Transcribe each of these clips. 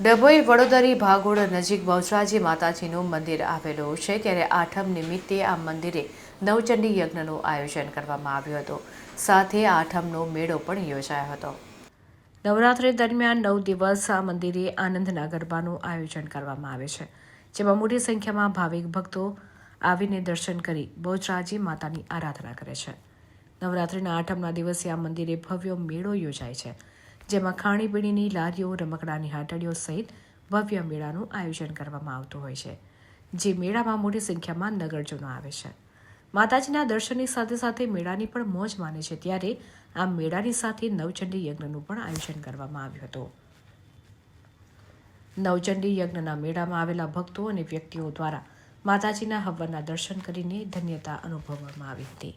ડભોઈ વડોદરી ભાગોળ નજીક બહુચરાજી માતાજીનું મંદિર આવેલું છે, ત્યારે આઠમ નિમિત્તે આ મંદિરે નવચંડી યજ્ઞનું આયોજન કરવામાં આવ્યું હતું. સાથે આઠમનો મેળો પણ યોજાયો હતો. નવરાત્રિ દરમિયાન નવ દિવસ આ મંદિરે આનંદના ગરબાનું આયોજન કરવામાં આવે છે, જેમાં મોટી સંખ્યામાં ભાવિક ભક્તો આવીને દર્શન કરી બહુચરાજી માતાની આરાધના કરે છે. નવરાત્રિના આઠમના દિવસે આ મંદિરે ભવ્ય મેળો યોજાય છે જેમાં ખાણીપીણીની લારીઓ, રમકડાની હાટડીઓ સહિત ભવ્ય મેળાનું આયોજન કરવામાં આવતું હોય છે, જે મેળામાં મોટી સંખ્યામાં નગરજનો આવે છે. માતાજીના દર્શનની સાથે સાથે મેળાની પણ મોજ માને છે ત્યારે આ મેળાની સાથે નવચંડી યજ્ઞનું પણ આયોજન કરવામાં આવ્યું હતું. નવચંડી યજ્ઞના મેળામાં આવેલા ભક્તો અને વ્યક્તિઓ દ્વારા માતાજીના હવનના દર્શન કરીને ધન્યતા અનુભવવામાં આવી હતી.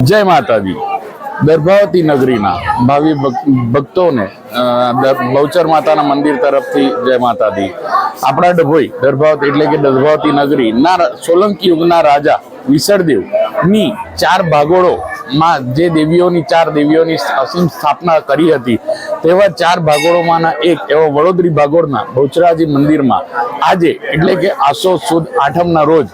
જય માતાજી. દર્ભાવતી નગરીના ભાવિ ભક- ભક્તોને બહુચર માતાના મંદિર તરફથી જય માતાજી. આપણા ડભોઈ, દર્ભાવતી એટલે કે દર્ભાવતી નગરી, ના, સોલંકી યુગના રાજા વિસળદેવની ચાર ભાગોળો માં જે દેવીઓની, ચાર દેવીઓની અસીમ સ્થાપના કરી હતી, તેવા ચાર ભાગોળોમાંના એક એવો વડોદરી ભાગોળના બહુચરાજી મંદિરમાં આજે એટલે કે આસો સુદ આઠમના રોજ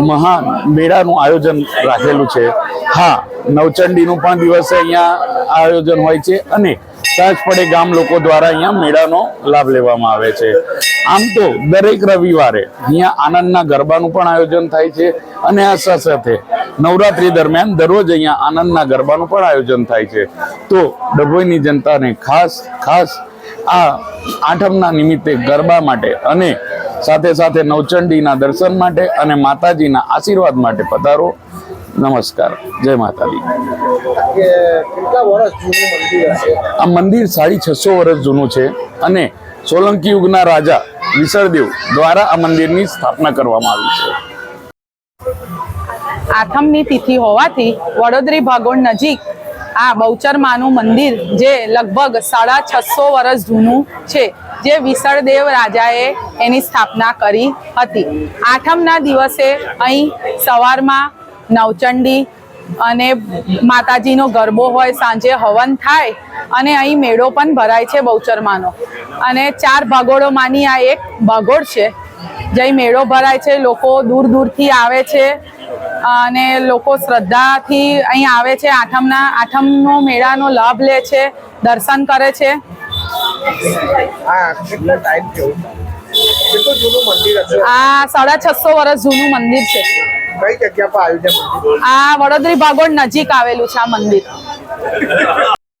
મહા મેળાનું આયોજન રાખેલું છે. હા, નવચંડીનું પણ દિવસે અહીંયા આયોજન હોય છે અને સહજ પડે ગામ લોકો દ્વારા અહીંયા મેળાનો લાભ લેવામાં આવે છે. આમ તો દરેક રવિવારે અહીંયા આનંદના ગરબાનું પણ આયોજન થાય છે અને આ સાથે નવરાત્રી દરમિયાન દરરોજ અહીંયા આનંદના ગરબાનું પણ આયોજન થાય છે. તો ડભોઈની જનતાને ખાસ ખાસ આ આઠમના નિમિત્તે ગરબા માટે અને સાથે સાથે નવચંડીના દર્શન માટે અને માતાજીના આશીર્વાદ માટે પધારો. નમસ્કાર જય માતાજી. કે કેટલા વર્ષ જૂનું મંદિર હશે? આ મંદિર સાડી છસો વર્ષ જૂનું છે અને સોલંકી યુગના રાજા વિસળદેવ દ્વારા આ મંદિરની સ્થાપના કરવામાં આવી છે. આઠમની તિથિ હોવાથી વડોદરી ભાગોળ નજીક આ બહુચર માનું મંદિર જે લગભગ સાડા છસો વર્ષ જૂનું છે જે વિસળદેવ રાજાએ એની સ્થાપના કરી હતી. આઠમના દિવસે અહીં સવારમાં નવચંડી અને માતાજીનો ગરબો હોય સાંજે હવન થાય અને અહીં મેળો પણ ભરાય છે બહુચરમાનો. અને ચાર ભાગોળોમાંની આ એક ભાગોળ છે જે મેળો ભરાય છે લોકો દૂર દૂરથી આવે છે અને લોકો શ્રદ્ધાથી અહીં આવે છે આઠમના આઠમનો મેળાનો લાભ લે છે દર્શન કરે છે. આ સાડા છસો વર્ષ જૂનું મંદિર છે. કઈ જગ્યા પર આવ્યું છે આ વડોદરી ભાગોળ નજીક આવેલું છે આ મંદિર.